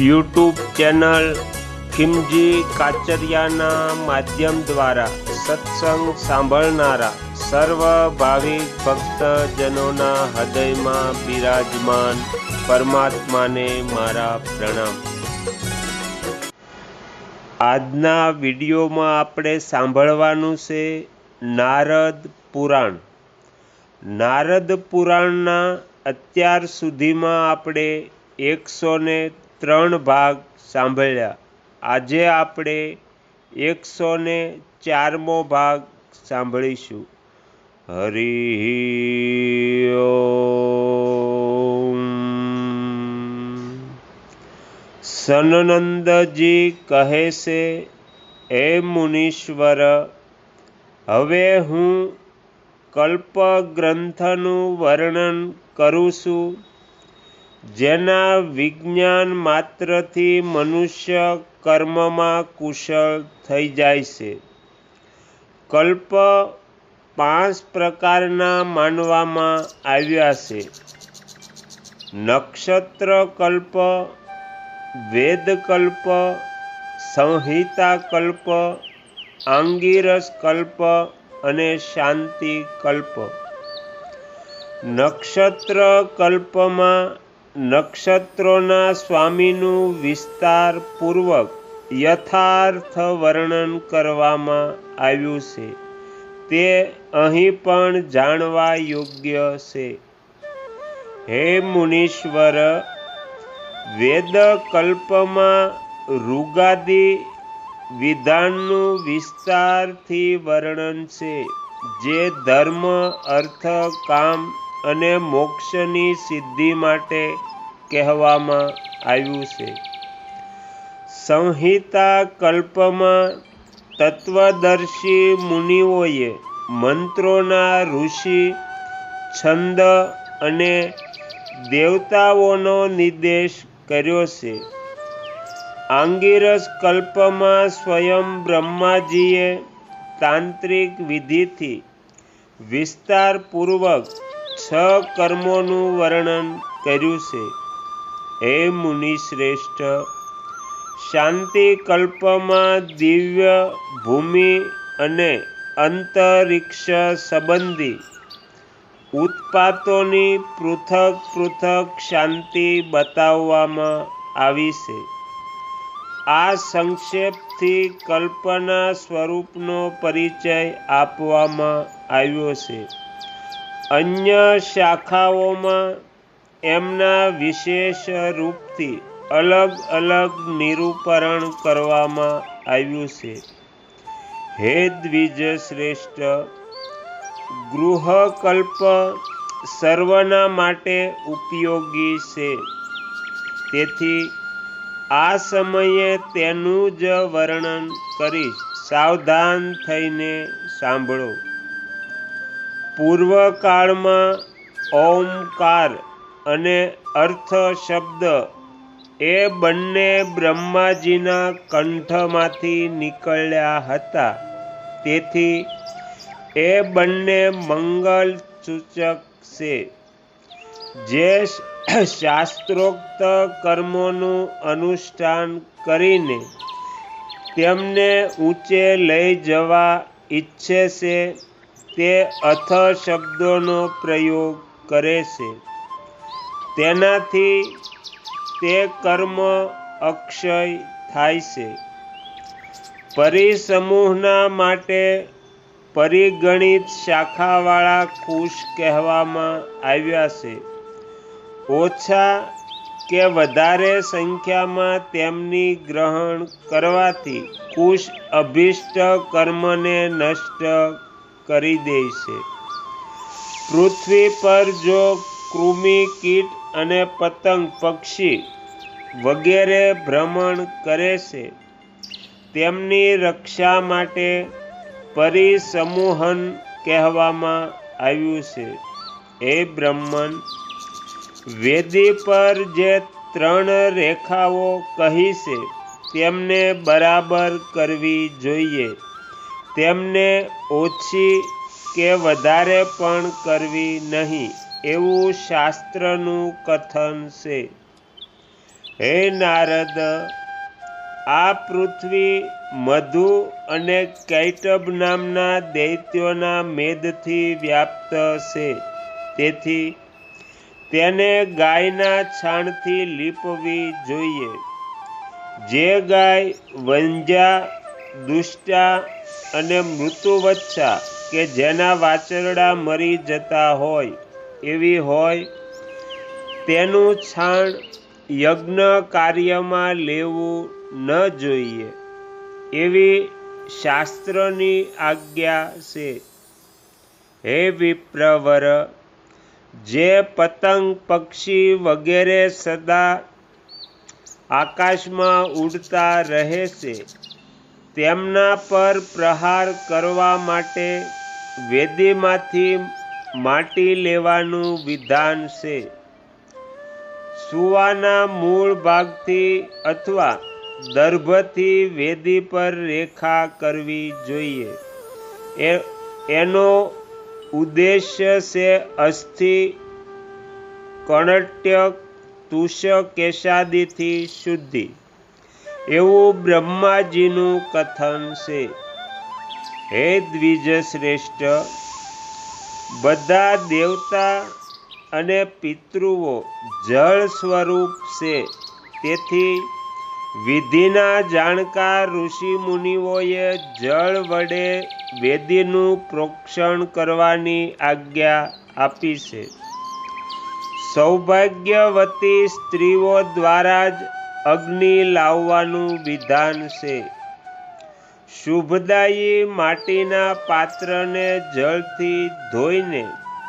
YouTube channel Khimji કાચરિયાના માધ્યમ દ્વારા સત્સંગ સાંભળનારા સર્વ ભાવિક ભક્તજનોના હૃદયમાં બિરાજમાન પરમાત્માને મારા પ્રણામ. આજના વિડીયોમાં આપણે સાંભળવાનું છે નારદ પુરાણ. નારદ પુરાણના અત્યાર સુધીમાં આપણે એકસો ને ત્રણ ભાગ સાંભળ્યા. આજે આપણે એકસો ને ચારમો ભાગ સાંભળીશું. હરિ સનનંદજી કહે છે, હે મુનીશ્વર, હવે હું કલ્પ ગ્રંથનું વર્ણન કરું છું. જેના વિજ્ઞાન માત્રથી મનુષ્ય કર્મમાં કુશળ થઈ જાય છે. કલ્પ પાંચ પ્રકારના માનવામાં આવ્યા છે. નક્ષત્ર કલ્પ વેદકલ્પ સંહિતા કલ્પ, આંગીરસ કલ્પ અને શાંતિ કલ્પ. નક્ષત્ર કલ્પમાં નક્ષત્રોના સ્વામીનું વિસ્તારપૂર્વક યથાર્થ વર્ણન કરવામાં આવ્યું છે. તે અહીં પણ જાણવા યોગ્ય છે. હે મુનીશ્વર, વેદકલ્પમાં ઋગાદી વિધાનનું વિસ્તારથી વર્ણન છે. જે ધર્મ, અર્થ, કામ અને મોક્ષની સિદ્ધિ માટે કહેવામાં આવ્યું છે. સંહિતા કલ્પમાં તત્વદર્શી મુનિઓએ મંત્રોના ઋષિ, છંદ અને દેવતાઓનો નિર્દેશ કર્યો છે. આંગિરસ કલ્પમાં સ્વયં બ્રહ્માજીએ તાંત્રિક વિધિથી વિસ્તારપૂર્વક છ કર્મોનું વર્ણન કર્યું છે. હે મુનિશ્રેષ્ઠ શાંતિ કલ્પમાં દિવ્ય ભૂમિ અને અંતરિક્ષ સંબંધી ઉત્પાતોની પૃથક પૃથક શાંતિ બતાવવામાં આવી છે. આ સંક્ષેપથી કલ્પના સ્વરૂપનો પરિચય આપવામાં આવ્યો છે. અન્ય શાખાઓમાં એમના વિશેષ રૂપથી અલગ અલગ નિરૂપરણ કરવામાં આવ્યું છે. હે દ્વિજ શ્રેષ્ઠ, ગૃહકલ્પ સર્વના માટે ઉપયોગી છે. તેથી આ સમયે તેનું જ વર્ણન કરીશ. સાવધાન થઈને સાંભળો. પૂર્વકાળમાં ઓમકાર અને અર્થ શબ્દ એ બંને બ્રહ્માજીના કંઠમાંથી નીકળ્યા હતા. તેથી એ બંને મંગલ સૂચક છે. જે શાસ્ત્રોક્ત કર્મોનું અનુષ્ઠાન કરીને તેમને ઊંચે લઈ જવા ઈચ્છે છે તે અથ શબ્દોનો પ્રયોગ કરે છે. તેનાથી તે કર્મ અક્ષય થાય છે. પરિસમૂહના માટે પરિગણિત શાખાવાળા કુશ કહેવામાં આવ્યા છે. ઓછા કે વધારે સંખ્યામાં તેમની ગ્રહણ કરવાથી કુશ અભિષ્ટ કર્મને નષ્ટ કરી દે છે. પૃથ્વી પર જો કૃમિ કીટ અને પતંગ પક્ષી વગેરે ભ્રમણ કરે છે, તેમની રક્ષા માટે પરિસમૂહન કહેવામાં આવ્યું છે. એ બ્રહ્મન, વેદી પર જે ત્રણ રેખાઓ કહી છે, તેમને બરાબર કરવી જોઈએ. તેમને ઓછી કે વધારે પણ કરવી નહીં, એવું શાસ્ત્રનું કથન છે. હે નારદ, આ પૃથ્વી મધુ અને કૈટબ નામના દૈત્યોના મેદથી વ્યાપ્ત છે. તેથી તેને ગાયના છાણથી લીપવી જોઈએ. જે ગાય વંજા દુષ્ટા અને મૃત્યુવચ્છા કે જેના વાચરડા મરી જતા હોય એવી હોય, તેનું છાણ યજ્ઞ કાર્યમાં લેવું ન જોઈએ એવી શાસ્ત્રની આજ્ઞા છે. હે વિપ્રવર, જે પતંગ પક્ષી વગેરે સદા આકાશમાં ઉડતા રહે છે તેમના પર પ્રહાર કરવા માટે વેદીમાંથી માટી લેવાનું વિધાન છે. સુવાના મૂળ ભાગથી અથવા દર્ભથી વેદી પર રેખા કરવી જોઈએ. એનો ઉદ્દેશ્ય છે અસ્થિ, કણટ્ય તુષ કેશાદીથી શુદ્ધિ. એવું બ્રહ્માજીનું કથન છે. હે દ્વિજ શ્રેષ્ઠ બધા દેવતા અને પિતૃઓ જળ સ્વરૂપ છે. તેથી વિધિના જાણકાર ઋષિ મુનિઓએ જળ વડે વેદીનું પ્રોક્ષણ કરવાની આજ્ઞા આપી છે. સૌભાગ્યવતી સ્ત્રીઓ દ્વારા જ અગ્નિ લાવવાનું વિધાન છે. શુભદાયી માટીના પાત્રને જળથી ધોઈને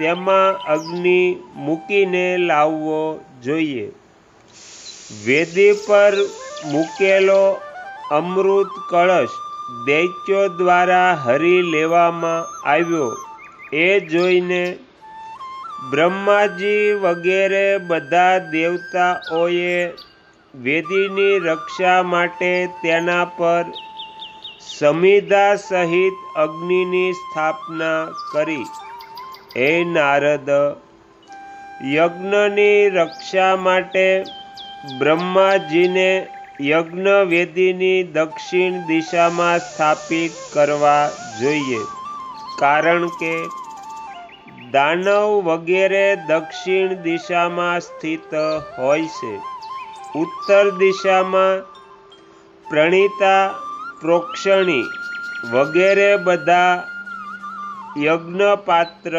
તેમાં અગ્નિ મૂકીને લાવવો જોઈએ. વેદી પર મૂકેલો અમૃત કળશ દૈત્યો દ્વારા હરી લેવામાં આવ્યો. એ જોઈને બ્રહ્માજી વગેરે બધા દેવતાઓએ વેદીની રક્ષા માટે તેના પર સમિધા સહિત અગ્નિની સ્થાપના કરી. હે નારદ, યજ્ઞની રક્ષા માટે બ્રહ્માજીને યજ્ઞ વેદીની દક્ષિણ દિશામાં સ્થાપિત કરવા જોઈએ. કારણ કે દાનવ વગેરે દક્ષિણ દિશામાં સ્થિત હોય છે. ઉત્તર દિશામાં પ્રણીતા પ્રોક્ષણી વગેરે બધા યજ્ઞપાત્ર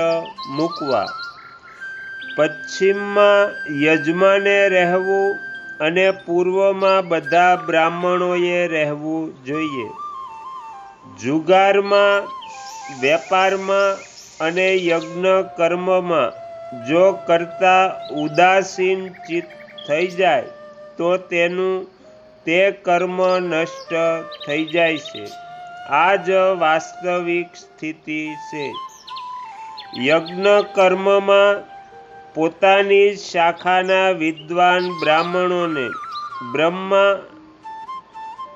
મૂકવા. પશ્ચિમમાં યજમાને રહેવું અને પૂર્વમાં બધા બ્રાહ્મણોએ રહેવું જોઈએ. જુગારમાં, વેપારમાં અને યજ્ઞ કર્મમાં જો કરતા ઉદાસીન ચિત્ત થઈ જાય તો તેનું તે કર્મ નષ્ટ થઈ જાય છે. આ જ વાસ્તવિક સ્થિતિ છે. યજ્ઞ કર્મમાં પોતાની શાખાના વિદ્વાન બ્રાહ્મણોને બ્રહ્મા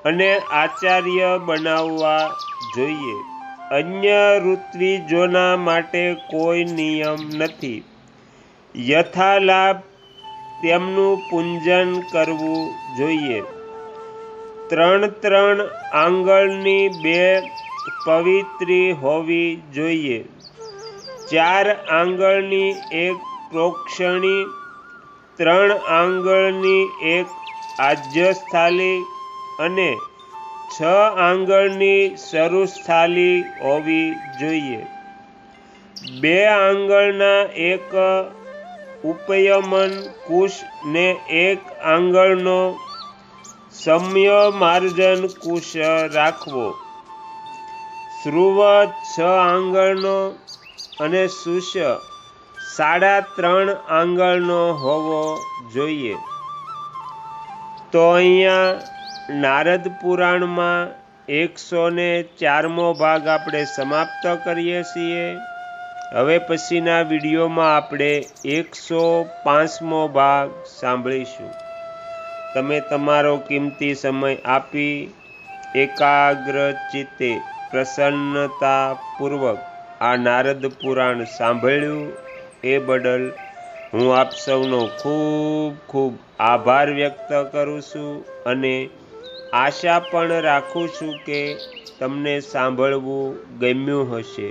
અને આચાર્ય બનાવવા જોઈએ. અન્ય ઋત્વિજોના માટે કોઈ નિયમ નથી. યથાલાભ તેમનું પૂંજન કરવું જોઈએ. ત્રણ ત્રણ આંગળની બે પવિત્રી હોવી જોઈએ. ચાર આંગળની એક પ્રોક્ષણી, ત્રણ આંગળની એક આજ્યસ્થાલી અને છ આંગળની સરુસ્થાલી હોવી જોઈએ. બે આંગળના એક ઉપયમન કુશ ને એક આંગળનો સમ્ય માર્જન કુશ રાખવો. શ્રુવત છ આંગળનો અને સુશ સાડા ત્રણ આંગળનો હોવો જોઈએ. તો અહીંયા નારદ પુરાણમાં એકસો ને ચારમો ભાગ આપણે સમાપ્ત કરીએ છીએ. હવે પછીના વિડીયોમાં આપણે એકસો પાંચમો ભાગ સાંભળીશું. તમે તમારો કિંમતી સમય આપી એકાગ્ર ચિત્તે પ્રસન્નતાપૂર્વક આ નારદ પુરાણ સાંભળ્યું એ બદલ હું આપ સૌનો ખૂબ ખૂબ આભાર વ્યક્ત કરું છું અને આશા પણ રાખું છું કે તમને સાંભળવું ગમ્યું હશે.